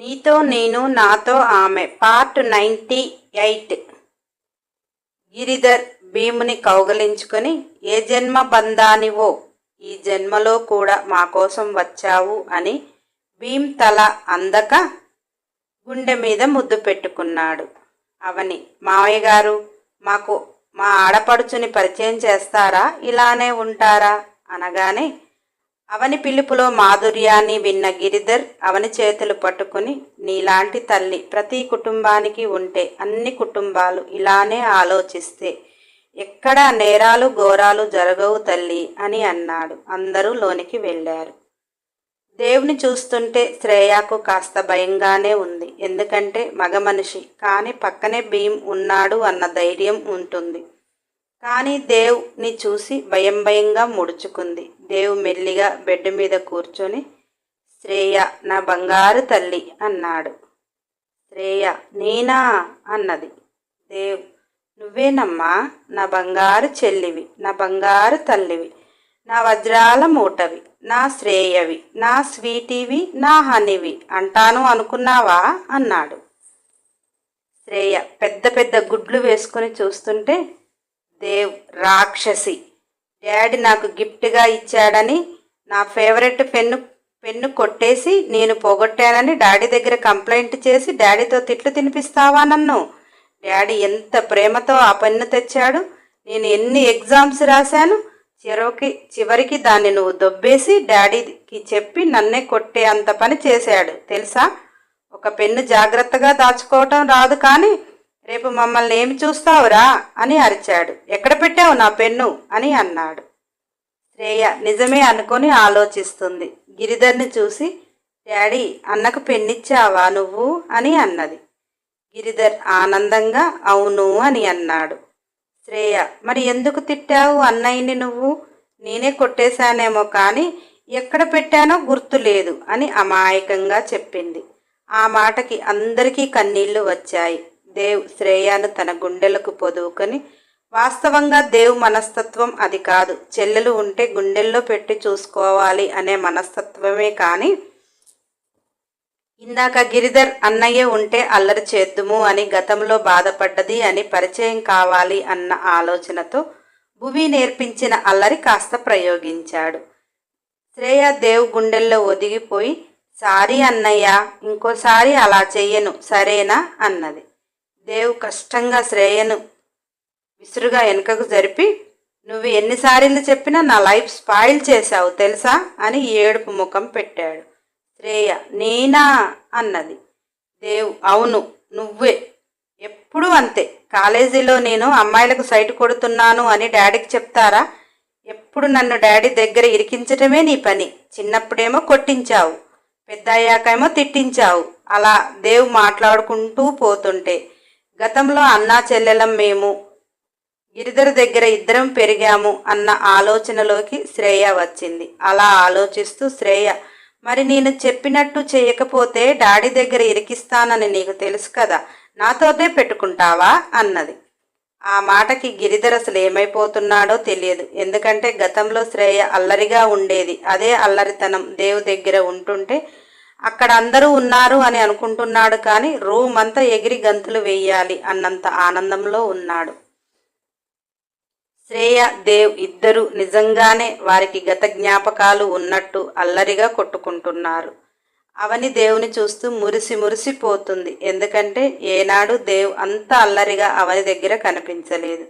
నీతో నేను నాతో ఆమె. Part ninety eight. గిరిధర్ భీముని కౌగలించుకొని ఏ జన్మ బంధానివో ఈ జన్మలో కూడా మా కోసం వచ్చావు అని భీమ్ తల అందక గుండె మీద ముద్దు పెట్టుకున్నాడు. అవని మావయ్య గారు మాకు మా ఆడపడుచుని పరిచయం చేస్తారా? ఇలానే ఉంటారా? అనగానే అవని పిలుపులో మాధుర్యాన్ని విన్న గిరిధర్ అవని చేతులు పట్టుకుని నీలాంటి తల్లి ప్రతి కుటుంబానికి ఉంటే అన్ని కుటుంబాలు ఇలానే ఆలోచిస్తే ఎక్కడ నేరాలు ఘోరాలు జరగవు తల్లి అని అన్నాడు. అందరూ లోనికి వెళ్ళారు. దేవుని చూస్తుంటే శ్రేయాకు కాస్త భయంగానే ఉంది. ఎందుకంటే మగ మనిషి కానీ పక్కనే భీమ్ ఉన్నాడు అన్న ధైర్యం ఉంటుంది. కానీ దేవుని చూసి భయం భయంగా ముడుచుకుంది. దేవ్ మెల్లిగా బెడ్ మీద కూర్చొని శ్రేయ నా బంగారు తల్లి అన్నాడు. శ్రేయ నేనా? అన్నది. దేవ్ నువ్వేనమ్మా? నా బంగారు చెల్లివి నా బంగారు తల్లివి నా వజ్రాల మూటవి నా శ్రేయవి నా స్వీటీవి నా హనీవి అంటాను అనుకున్నావా? అన్నాడు. శ్రేయ పెద్ద పెద్ద గుడ్లు వేసుకొని చూస్తుంటే దేవ్ రాక్షసి డాడీ నాకు గిఫ్ట్గా ఇచ్చాడని నా ఫేవరెట్ పెన్ను పెన్ను కొట్టేసి నేను పోగొట్టానని డాడీ దగ్గర కంప్లైంట్ చేసి డాడీతో తిట్లు తినిపిస్తావా నన్ను? డాడీ ఎంత ప్రేమతో ఆ పెన్ను తెచ్చాడు. నేను ఎన్ని ఎగ్జామ్స్ రాశాను. చివరికి చివరికి దాన్ని నువ్వు దొబ్బేసి డాడీకి చెప్పి నన్నే కొట్టే అంత పని చేశాడు. తెలుసా? ఒక పెన్ను జాగ్రత్తగా దాచుకోవటం రాదు కానీ రేపు మమ్మల్ని ఏమి చూస్తావురా? అని అరిచాడు. ఎక్కడ పెట్టావు నా పెన్ను? అని అన్నాడు. శ్రేయ నిజమే అనుకొని ఆలోచిస్తుంది. గిరిధర్ని చూసి డాడీ అన్నకు పెన్నిచ్చావా నువ్వు? అని అన్నది. గిరిధర్ ఆనందంగా అవును అని అన్నాడు. శ్రేయ మరి ఎందుకు తిట్టావు అన్నయ్యని నువ్వు? నేనే కొట్టేశానేమో కానీ ఎక్కడ పెట్టానో గుర్తు లేదు అని అమాయకంగా చెప్పింది. ఆ మాటకి అందరికీ కన్నీళ్ళు వచ్చాయి. దేవ్ శ్రేయాను తన గుండెలకు పొదువుకొని వాస్తవంగా దేవ్ మనస్తత్వం అది కాదు. చెల్లెలు ఉంటే గుండెల్లో పెట్టి చూసుకోవాలి అనే మనస్తత్వమే కానీ ఇందాక గిరిధర్ అన్నయ్య ఉంటే అల్లరి చేద్దుము అని గతంలో బాధపడ్డది అని పరిచయం కావాలి అన్న ఆలోచనతో భువి నేర్పించిన అల్లరి కాస్త ప్రయోగించాడు. శ్రేయ దేవ్ గుండెల్లో ఒదిగిపోయి సారీ అన్నయ్య ఇంకోసారి అలా చెయ్యను సరేనా? అన్నది. దేవు కష్టంగా శ్రేయను విసురుగా వెనుకకు జరిపి నువ్వు ఎన్నిసార్లు చెప్పినా నా లైఫ్ స్పాయిల్ చేశావు తెలుసా? అని ఏడుపు ముఖం పెట్టాడు. శ్రేయ నేనా? అన్నది. దేవ్ అవును నువ్వే. ఎప్పుడూ అంతే. కాలేజీలో నేను అమ్మాయిలకు సైట్ కొడుతున్నాను అని డాడీకి చెప్తారా? ఎప్పుడు నన్ను డాడీ దగ్గర ఇరికించటమే నీ పని. చిన్నప్పుడేమో కొట్టించావు పెద్ద అయ్యాకేమో తిట్టించావు. అలా దేవ్ మాట్లాడుకుంటూ పోతుంటే గతంలో అన్నా చెల్లెలం మేము గిరిధర్ దగ్గర ఇద్దరం పెరిగాము అన్న ఆలోచనలోకి శ్రేయ వచ్చింది. అలా ఆలోచిస్తూ శ్రేయ మరి నేను చెప్పినట్టు చేయకపోతే డాడీ దగ్గర ఇరికిస్తానని నీకు తెలుసు కదా నాతోనే పెట్టుకుంటావా? అన్నది. ఆ మాటకి గిరిధర్ అసలు ఏమైపోతున్నాడో తెలియదు. ఎందుకంటే గతంలో శ్రేయ అల్లరిగా ఉండేది. అదే అల్లరితనం దేవు దగ్గర ఉంటుంటే అక్కడ అందరూ ఉన్నారు అని అనుకుంటున్నాడు కానీ రూమ్ అంతా ఎగిరి గంతులు వేయాలి అన్నంత ఆనందంలో ఉన్నాడు. శ్రేయ దేవ్ ఇద్దరు నిజంగానే వారికి గత జ్ఞాపకాలు ఉన్నట్టు అల్లరిగా కొట్టుకుంటున్నారు. అవని దేవుని చూస్తూ మురిసి మురిసిపోతుంది ఎందుకంటే ఏనాడు దేవ్ అంత అల్లరిగా అవని దగ్గర కనిపించలేదు.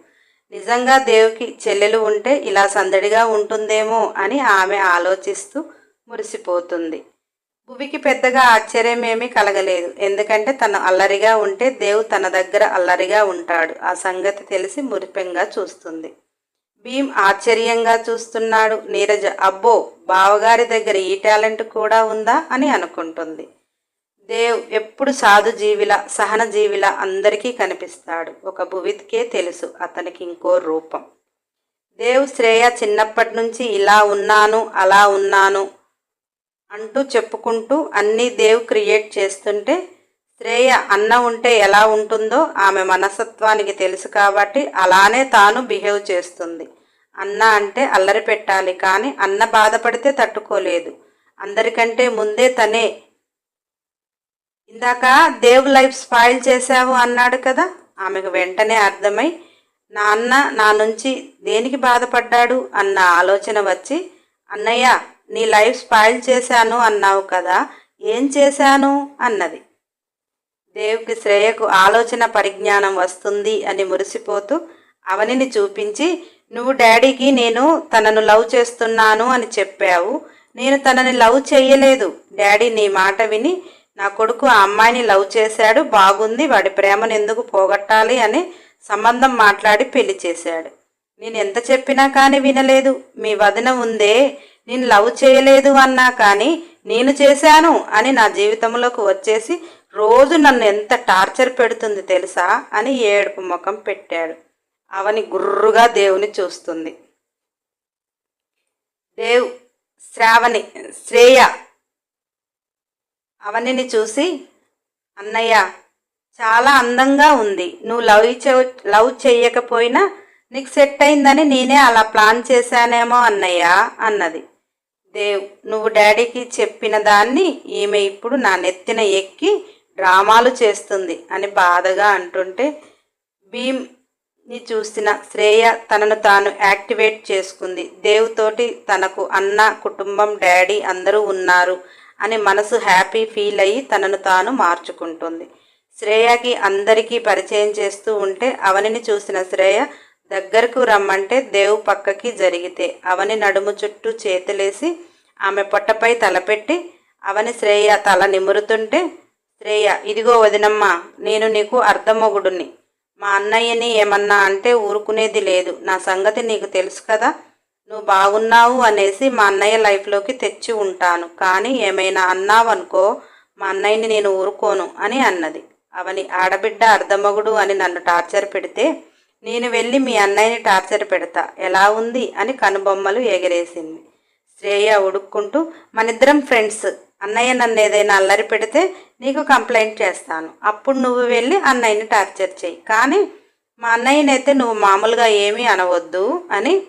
నిజంగా దేవుకి చెల్లెలు ఉంటే ఇలా సందడిగా ఉంటుందేమో అని ఆమె ఆలోచిస్తూ మురిసిపోతుంది. భువికి పెద్దగా ఆశ్చర్యమేమీ కలగలేదు. ఎందుకంటే తను అల్లరిగా ఉంటే దేవు తన దగ్గర అల్లరిగా ఉంటాడు. ఆ సంగతి తెలిసి మురిపెంగా చూస్తుంది. భీమ్ ఆశ్చర్యంగా చూస్తున్నాడు. నీరజ అబ్బో బావగారి దగ్గర ఈ టాలెంట్ కూడా ఉందా అని అనుకుంటుంది. దేవ్ ఎప్పుడు సాధు జీవిల సహన జీవిలా అందరికీ కనిపిస్తాడు. ఒక భువిత్కే తెలుసు అతనికి ఇంకో రూపం. దేవ్ శ్రేయ చిన్నప్పటి నుంచి ఇలా ఉన్నాను అలా ఉన్నాను అంటూ చెప్పుకుంటూ అన్నీ దేవ్ క్రియేట్ చేస్తుంటే శ్రేయ అన్న ఉంటే ఎలా ఉంటుందో ఆమె మనస్తత్వానికి తెలుసు కాబట్టి అలానే తాను బిహేవ్ చేస్తుంది. అన్న అంటే అల్లరి పెట్టాలి కానీ అన్న బాధపడితే తట్టుకోలేదు. అందరికంటే ముందే తనే ఇందాక దేవ్ లైఫ్ స్పాయిల్ చేశావు అన్నాడు కదా? ఆమెకు వెంటనే అర్థమై నా అన్న నా నుంచి దేనికి బాధపడ్డాడు? అన్న ఆలోచన వచ్చి అన్నయ్య నీ లైఫ్ స్పాయిల్ చేశాను అన్నావు కదా ఏం చేశాను? అన్నది. దేవుకి శ్రేయకు ఆలోచన పరిజ్ఞానం వస్తుంది అని మురిసిపోతూ అవనిని చూపించి నువ్వు డాడీకి నేను తనను లవ్ చేస్తున్నాను అని చెప్పావు. నేను తనని లవ్ చేయలేదు. డాడీ నీ మాట విని నా కొడుకు ఆ అమ్మాయిని లవ్ చేశాడు బాగుంది వాడి ప్రేమను ఎందుకు పోగొట్టాలి అని సంబంధం మాట్లాడి పెళ్ళి చేశాడు. నేను ఎంత చెప్పినా కానీ వినలేదు. మీ వదిన ఉందే. నేను లవ్ చేయలేదు అన్నా కానీ నేను చేశాను అని నా జీవితంలోకి వచ్చేసి రోజు నన్ను ఎంత టార్చర్ పెడుతుంది తెలుసా అని ఏడుపు ముఖం పెట్టాడు. అవని గుర్రుగా దేవుని చూస్తుంది. దేవ్ శ్రావణి శ్రేయ. అవనిని చూసి అన్నయ్య చాలా అందంగా ఉంది. నువ్వు లవ్ చే లవ్ చేయకపోయినా నీకు సెట్ అయిందని నేనే అలా ప్లాన్ చేశానేమో అన్నయ్య అన్నది. దేవ్ నువ్వు డాడీకి చెప్పిన దాన్ని ఈమె ఇప్పుడు నా నెత్తిన ఎక్కి డ్రామాలు చేస్తుంది అని బాధగా అంటుంటే భీమ్ని చూసిన శ్రేయ తనను తాను యాక్టివేట్ చేసుకుంది. దేవుతోటి తనకు అన్న కుటుంబం డాడీ అందరూ ఉన్నారు అని మనసు హ్యాపీ ఫీల్ అయ్యి తనను తాను మార్చుకుంటుంది. శ్రేయకి అందరికీ పరిచయం చేస్తూ ఉంటే అవనిని చూసిన శ్రేయ దగ్గరకు రమ్మంటే దేవు పక్కకి జరిగితే. అవని నడుము చుట్టూ చేతులేసి ఆమె పొట్టపై తలపెట్టి అవని శ్రేయ తల నిమురుతుంటే శ్రేయ ఇదిగో వదినమ్మ నేను నీకు అర్ధమొగుడుని మా అన్నయ్యని ఏమన్నా అంటే ఊరుకునేది లేదు. నా సంగతి నీకు తెలుసు కదా. నువ్వు బాగున్నావు అనేసి మా అన్నయ్య లైఫ్లోకి తెచ్చి ఉంటాను. కానీ ఏమైనా అన్నావనుకో మా అన్నయ్యని నేను ఊరుకోను అని అన్నది. అవని ఆడబిడ్డ అర్ధమగుడు అని నన్ను టార్చర్ పెడితే నేను వెళ్ళి మీ అన్నయ్యని టార్చర్ పెడతా. ఎలా ఉంది? అని కనుబొమ్మలు ఎగరేసింది. శ్రేయ ఉడుక్కుంటూ మనిద్దరం ఫ్రెండ్స్. అన్నయ్య నన్ను ఏదైనా అల్లరి పెడితే నీకు కంప్లైంట్ చేస్తాను. అప్పుడు నువ్వు వెళ్ళి అన్నయ్యని టార్చర్ చేయి. కానీ మా అన్నయ్యనైతే నువ్వు మామూలుగా ఏమీ అనవద్దు అని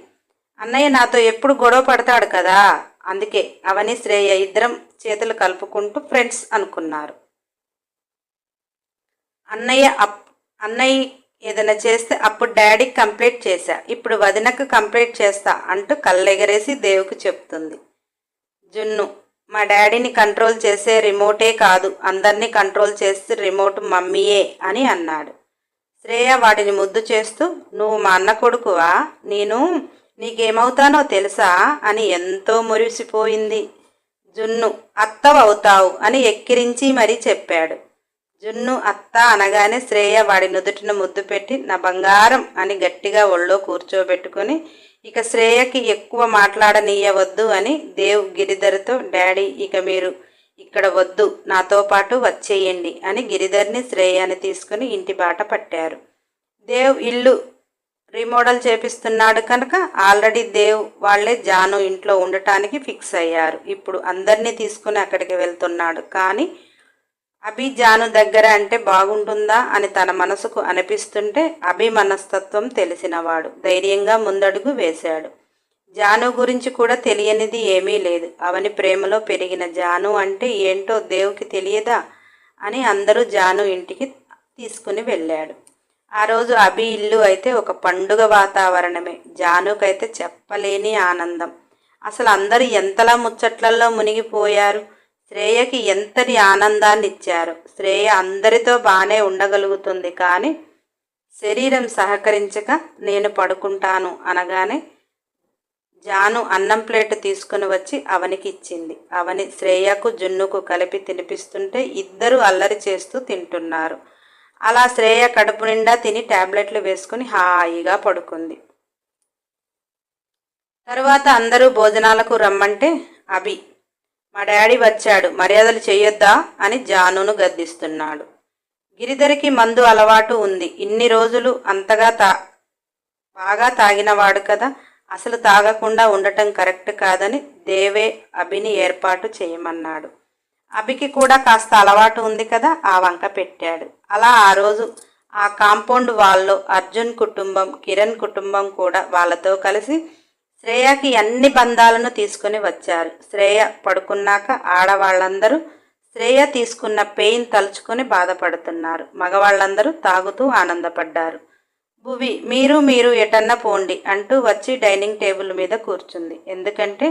అన్నయ్య నాతో ఎప్పుడు గొడవ పడతాడు కదా? అందుకే అవని శ్రేయ ఇద్దరం చేతులు కలుపుకుంటూ ఫ్రెండ్స్ అనుకున్నారు. అన్నయ్య అప్ అన్నయ్య ఏదైనా చేస్తే అప్పుడు డాడీకి కంప్లీట్ చేశా. ఇప్పుడు వదినకు కంప్లీట్ చేస్తా అంటూ కళ్ళెగరేసి దేవుకు చెప్తుంది. జున్ను మా డాడీని కంట్రోల్ చేసే రిమోటే కాదు అందరినీ కంట్రోల్ చేస్తే రిమోట్ మమ్మీయే అని అన్నాడు. శ్రేయ వాడిని ముద్దు చేస్తూ నువ్వు మా అన్న కొడుకువా? నేను నీకేమవుతానో తెలుసా? అని ఎంతో మురిసిపోయింది. జున్ను అత్తవవుతావు అని ఎక్కిరించి మరీ చెప్పాడు. జున్ను అత్త అనగానే శ్రేయ వాడి నుదుటిన ముద్దు పెట్టి నా బంగారం అని గట్టిగా ఒళ్ళో కూర్చోబెట్టుకొని ఇక శ్రేయకి ఎక్కువ మాట్లాడనీయవద్దు అని దేవ్ గిరిధర్తో డాడీ ఇక మీరు ఇక్కడ వద్దు నాతో పాటు వచ్చేయండి అని గిరిధర్ని శ్రేయాని తీసుకుని ఇంటి బాట పట్టారు. దేవ్ ఇల్లు రీమోడల్ చేపిస్తున్నాడు కనుక ఆల్రెడీ దేవ్ వాళ్ళే జాను ఇంట్లో ఉండటానికి ఫిక్స్ అయ్యారు. ఇప్పుడు అందరినీ తీసుకుని అక్కడికి వెళ్తున్నాడు. కానీ అభి జాను దగ్గర అంటే బాగుంటుందా అని తన మనసుకు అనిపిస్తుంటే అభి మనస్తత్వం తెలిసినవాడు. ధైర్యంగా ముందడుగు వేశాడు. జాను గురించి కూడా తెలియనిది ఏమీ లేదు. అవని ప్రేమలో పెరిగిన జాను అంటే ఏంటో దేవుకి తెలియదా అని అందరూ జాను ఇంటికి తీసుకుని వెళ్ళాడు. ఆ రోజు అభి ఇల్లు అయితే ఒక పండుగ వాతావరణమే. జానుకైతే చెప్పలేని ఆనందం. అసలు అందరూ ఎంతలా ముచ్చట్లలో మునిగిపోయారు? శ్రేయకి ఎంతటి ఆనందాన్ని ఇచ్చారు శ్రేయ అందరితో బాగానే ఉండగలుగుతుంది కానీ శరీరం సహకరించక నేను పడుకుంటాను అనగానే జాను అన్నం ప్లేట్ తీసుకుని వచ్చి అవనికి ఇచ్చింది అవని శ్రేయకు జున్నుకు కలిపి తినిపిస్తుంటే ఇద్దరు అల్లరి చేస్తూ తింటున్నారు. అలా శ్రేయ కడుపు నిండా తిని టాబ్లెట్లు వేసుకుని హాయిగా పడుకుంది. తరువాత అందరూ భోజనాలకు రమ్మంటే అభి మా డాడీ వచ్చాడు మర్యాదలు చేయొద్దా? అని జానును గద్దిస్తున్నాడు. గిరిధరికి మందు అలవాటు ఉంది. ఇన్ని రోజులు అంతగా తా బాగా తాగినవాడు కదా అసలు తాగకుండా ఉండటం కరెక్ట్ కాదని దేవే అభిని ఏర్పాటు చేయమన్నాడు. అభికి కూడా కాస్త అలవాటు ఉంది కదా ఆ వంక పెట్టాడు. అలా ఆ రోజు ఆ కాంపౌండ్ వాళ్ళలో అర్జున్ కుటుంబం కిరణ్ కుటుంబం కూడా వాళ్ళతో కలిసి శ్రేయకి అన్ని బంధాలను తీసుకుని వచ్చారు. శ్రేయ పడుకున్నాక ఆడవాళ్ళందరూ శ్రేయ తీసుకున్న పెయిన్ తలుచుకొని బాధపడుతున్నారు. మగవాళ్ళందరూ తాగుతూ ఆనందపడ్డారు. భువి మీరు మీరు ఎటన్నా పోండి అంటూ వచ్చి డైనింగ్ టేబుల్ మీద కూర్చుంది. ఎందుకంటే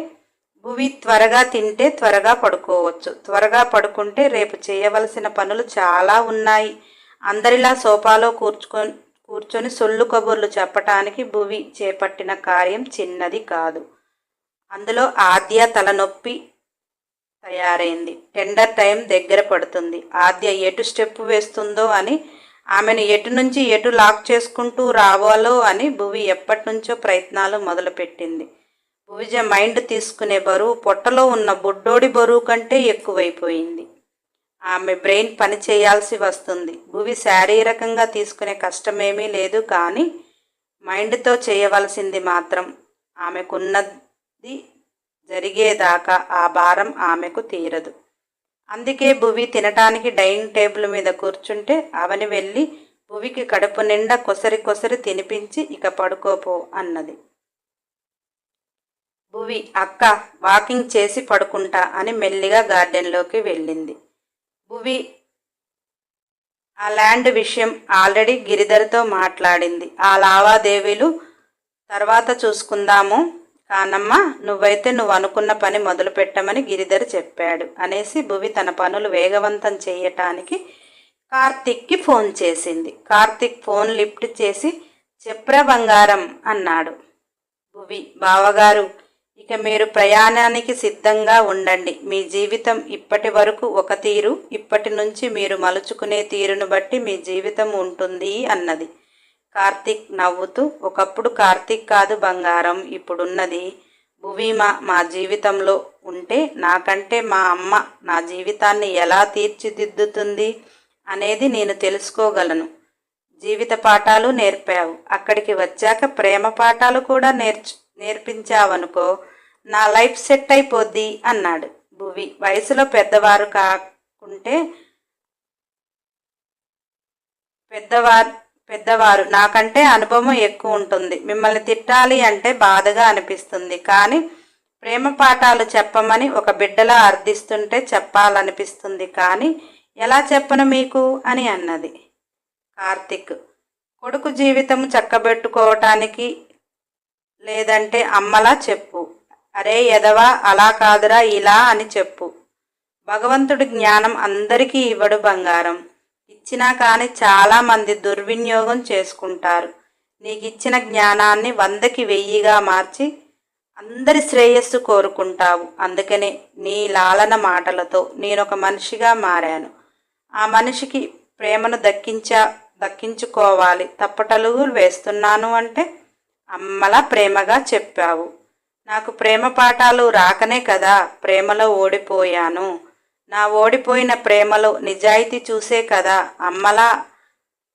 భువి త్వరగా తింటే త్వరగా పడుకోవచ్చు. త్వరగా పడుకుంటే రేపు చేయవలసిన పనులు చాలా ఉన్నాయి. అందరిలా సోఫాలో కూర్చుకొని కూర్చొని సొల్లు కబుర్లు చెప్పటానికి భువి చేపట్టిన కార్యం చిన్నది కాదు. అందులో ఆద్య తలనొప్పి తయారైంది. టెండర్ టైం దగ్గర పడుతుంది. ఆద్య ఎటు స్టెప్ వేస్తుందో అని ఆమెను ఎటు నుంచి ఎటు లాక్ చేసుకుంటూ రావాలో అని భువి ఎప్పటి నుంచో ప్రయత్నాలు మొదలుపెట్టింది. భువిజ మైండ్ తీసుకునే బరువు పొట్టలో ఉన్న బుడ్డోడి బరువు కంటే ఎక్కువైపోయింది. ఆమె బ్రెయిన్ పని చేయాల్సి వస్తుంది. భువి శారీరకంగా తీసుకునే కష్టమేమీ లేదు కానీ మైండ్తో చేయవలసింది మాత్రం ఆమెకున్నది జరిగేదాకా ఆ భారం ఆమెకు తీరదు. అందుకే భువి తినటానికి డైనింగ్ టేబుల్ మీద కూర్చుంటే అవని వెళ్ళి భువికి కడుపు నిండా కొసరి కొసరి తినిపించి ఇక పడుకోపో అన్నది. భువి అక్క వాకింగ్ చేసి పడుకుంటా అని మెల్లిగా గార్డెన్లోకి వెళ్ళింది. భువి. ఆ ల్యాండ్ విషయం ఆల్రెడీ గిరిధర్తో మాట్లాడింది. ఆ లావాదేవీలు తర్వాత చూసుకుందాము. కానమ్మా నువ్వైతే నువ్వు అనుకున్న పని మొదలు పెట్టమని గిరిధర్ చెప్పాడు. అనేసి భువి తన పనులు వేగవంతం చేయటానికి కార్తిక్కి ఫోన్ చేసింది. కార్తిక్ ఫోన్ లిఫ్ట్ చేసి చెప్రా బంగారం అన్నాడు. భువి బావగారు ఇక మీరు ప్రయాణానికి సిద్ధంగా ఉండండి. మీ జీవితం ఇప్పటి వరకు ఒక తీరు ఇప్పటి నుంచి మీరు మలుచుకునే తీరును బట్టి మీ జీవితం ఉంటుంది అన్నది. కార్తీక్ నవ్వుతూ ఒకప్పుడు కార్తీక్ కాదు బంగారం ఇప్పుడున్నది భువీమ మా జీవితంలో ఉంటే నాకంటే మా అమ్మ నా జీవితాన్ని ఎలా తీర్చిదిద్దుతుంది అనేది నేను తెలుసుకోగలను. జీవిత పాఠాలు నేర్పావు. అక్కడికి వచ్చాక ప్రేమ పాఠాలు కూడా నేర్చు నేర్పించావనుకో నా లైఫ్ సెట్ అయిపోద్ది అన్నాడు. భువి వయసులో పెద్దవారు కాకుంటే పెద్దవారు పెద్దవారు నాకంటే అనుభవం ఎక్కువ ఉంటుంది. మిమ్మల్ని తిట్టాలి అంటే బాధగా అనిపిస్తుంది. కానీ ప్రేమ పాఠాలు చెప్పమని ఒక బిడ్డలా అర్థిస్తుంటే చెప్పాలనిపిస్తుంది. కానీ ఎలా చెప్పను మీకు? అని అన్నది. కార్తిక్ కొడుకు జీవితం చక్కబెట్టుకోవటానికి లేదంటే అమ్మలా చెప్పు. అరే ఎదవా అలా కాదురా ఇలా అని చెప్పు. భగవంతుడి జ్ఞానం అందరికీ ఇవ్వడు బంగారం. ఇచ్చినా కానీ చాలామంది దుర్వినియోగం చేసుకుంటారు. నీకు ఇచ్చిన జ్ఞానాన్ని వందకి వెయ్యిగా మార్చి అందరి శ్రేయస్సు కోరుకుంటావు. అందుకనే నీ లాలన మాటలతో నేనొక మనిషిగా మారాను. ఆ మనిషికి ప్రేమను దక్కించా దక్కించుకోవాలి తప్పటలుగులు వేస్తున్నాను అంటే అమ్మలా ప్రేమగా చెప్పావు. నాకు ప్రేమ పాఠాలు రాకనే కదా ప్రేమలో ఓడిపోయాను. నా ఓడిపోయిన ప్రేమలో నిజాయితీ చూసే కదా అమ్మలా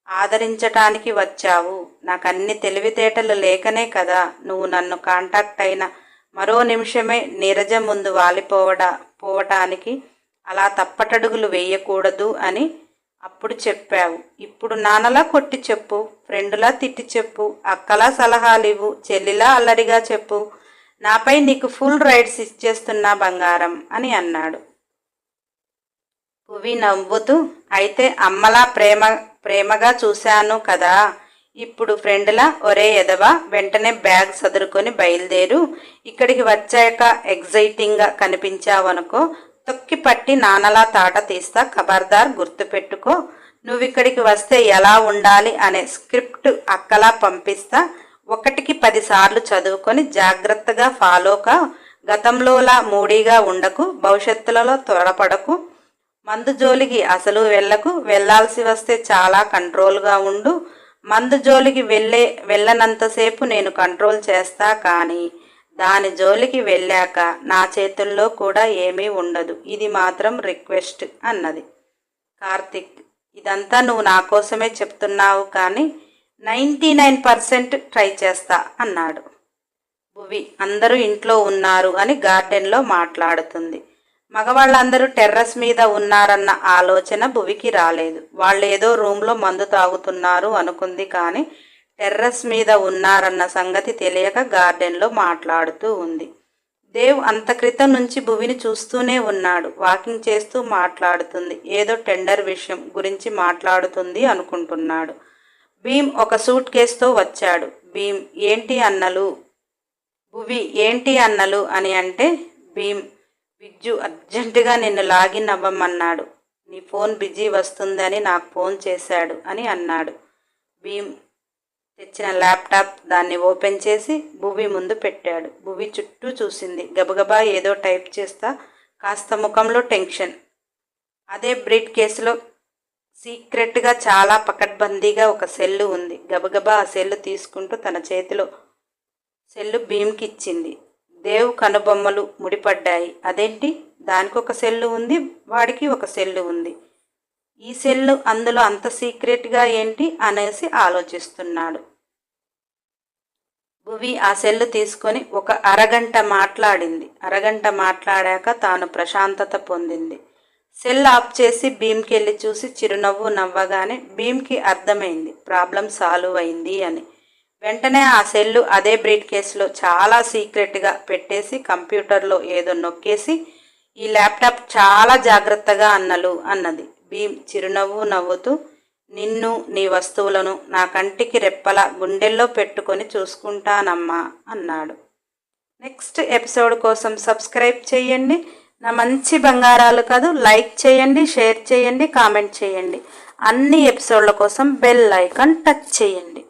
ఆదరించటానికి వచ్చావు. నాకు అన్ని తెలివితేటలు లేకనే కదా నువ్వు నన్ను కాంటాక్ట్ అయిన మరో నిమిషమే నీరజ ముందు వాలిపోవడా పోవటానికి అలా తప్పటడుగులు వేయకూడదు అని అప్పుడు చెప్పావు. ఇప్పుడు నాన్నలా కొట్టి చెప్పు ఫ్రెండులా తిట్టి చెప్పు అక్కలా సలహాలు ఇవ్వు చెల్లిలా అల్లరిగా చెప్పు నాపై నీకు ఫుల్ రైడ్స్ ఇచ్చేస్తున్నా బంగారం అని అన్నాడు. పువి నవ్వుతూ అయితే అమ్మలా ప్రేమ ప్రేమగా చూశాను కదా. ఇప్పుడు ఫ్రెండ్లా ఒరే ఎదవా వెంటనే బ్యాగ్ సదురుకొని బయలుదేరు. ఇక్కడికి వచ్చాక ఎగ్జైటింగ్గా కనిపించావనుకో తొక్కి పట్టి నానలా తాట తీస్తా ఖబర్దార్ గుర్తుపెట్టుకో నువ్వు ఇక్కడికి వస్తే ఎలా ఉండాలి అనే స్క్రిప్ట్ అక్కలా పంపిస్తా ఒకటికి పదిసార్లు చదువుకొని జాగ్రత్తగా ఫాలోక గతంలోలా మూడీగా ఉండకు భవిష్యత్తులలో త్వరపడకు మందు జోలికి అసలు వెళ్ళకు వెళ్ళాల్సి వస్తే చాలా కంట్రోల్గా ఉండు మందు జోలికి వెళ్ళే వెళ్ళనంతసేపు నేను కంట్రోల్ చేస్తా కానీ దాని జోలికి వెళ్ళాక నా చేతుల్లో కూడా ఏమీ ఉండదు. ఇది మాత్రం రిక్వెస్ట్ అన్నది. కార్తిక్ ఇదంతా నువ్వు నా కోసమే చెప్తున్నావు కానీ నైంటీ నైన్ పర్సెంట్ ట్రై చేస్తా అన్నాడు. భువి అందరూ ఇంట్లో ఉన్నారు అని గార్డెన్లో మాట్లాడుతుంది. మగవాళ్ళందరూ టెర్రస్ మీద ఉన్నారన్న ఆలోచన భువికి రాలేదు. వాళ్ళు ఏదో రూమ్లో మందు తాగుతున్నారు అనుకుంది కానీ టెర్రస్ మీద ఉన్నారన్న సంగతి తెలియక గార్డెన్లో మాట్లాడుతూ ఉంది. దేవ్ అంత క్రితం నుంచి భువిని చూస్తూనే ఉన్నాడు. వాకింగ్ చేస్తూ మాట్లాడుతుంది. ఏదో టెండర్ విషయం గురించి మాట్లాడుతుంది అనుకుంటున్నాడు. భీమ్ ఒక సూట్ కేసుతో వచ్చాడు. భీమ్ ఏంటి అన్నలు? భువి ఏంటి అన్నలు? అని అంటే భీమ్ బిజ్జు అర్జెంటుగా నిన్ను లాగిన్ అవ్వమన్నాడు. నీ ఫోన్ బిజీ వస్తుందని నాకు ఫోన్ చేశాడు అని అన్నాడు. భీమ్ తెచ్చిన ల్యాప్టాప్ దాన్ని ఓపెన్ చేసి భువి ముందు పెట్టాడు. భువి చుట్టూ చూసింది. గబగబా ఏదో టైప్ చేస్తా కాస్త ముఖంలో టెన్షన్. అదే బ్రీడ్ కేసులో సీక్రెట్గా చాలా పకడ్బందీగా ఒక సెల్లు ఉంది. గబగబా ఆ సెల్లు తీసుకుంటూ తన చేతిలో సెల్లు భీమ్కిచ్చింది. దేవు కనుబొమ్మలు ముడిపడ్డాయి. అదేంటి? దానికి ఒక సెల్లు ఉంది వాడికి ఒక సెల్లు ఉంది. ఈ సెల్లు అందులో అంత సీక్రెట్గా ఏంటి అనేసి ఆలోచిస్తున్నాడు. భువి ఆ సెల్లు తీసుకొని ఒక అరగంట మాట్లాడింది. అరగంట మాట్లాడాక తాను ప్రశాంతత పొందింది. సెల్ ఆఫ్ చేసి భీమ్కి వెళ్ళి చూసి చిరునవ్వు నవ్వగానే భీమ్కి అర్థమైంది. ప్రాబ్లం సాల్వ్ అయింది అని. వెంటనే ఆ సెల్లు అదే బ్రీడ్ కేసులో చాలా సీక్రెట్గా పెట్టేసి కంప్యూటర్లో ఏదో నొక్కేసి ఈ ల్యాప్టాప్ చాలా జాగ్రత్తగా అన్నలు అన్నది. భీమ్ చిరునవ్వు నవ్వుతూ నిన్ను నీ వస్తువులను నా కంటికి రెప్పల గుండెల్లో పెట్టుకొని చూసుకుంటానమ్మా అన్నాడు. నెక్స్ట్ ఎపిసోడ్ కోసం సబ్స్క్రైబ్ చేయండి నా మంచి బంగారాలు కాదు లైక్ చేయండి షేర్ చేయండి కామెంట్ చేయండి. అన్ని ఎపిసోడ్ల కోసం బెల్ ఐకాన్ టచ్ చేయండి.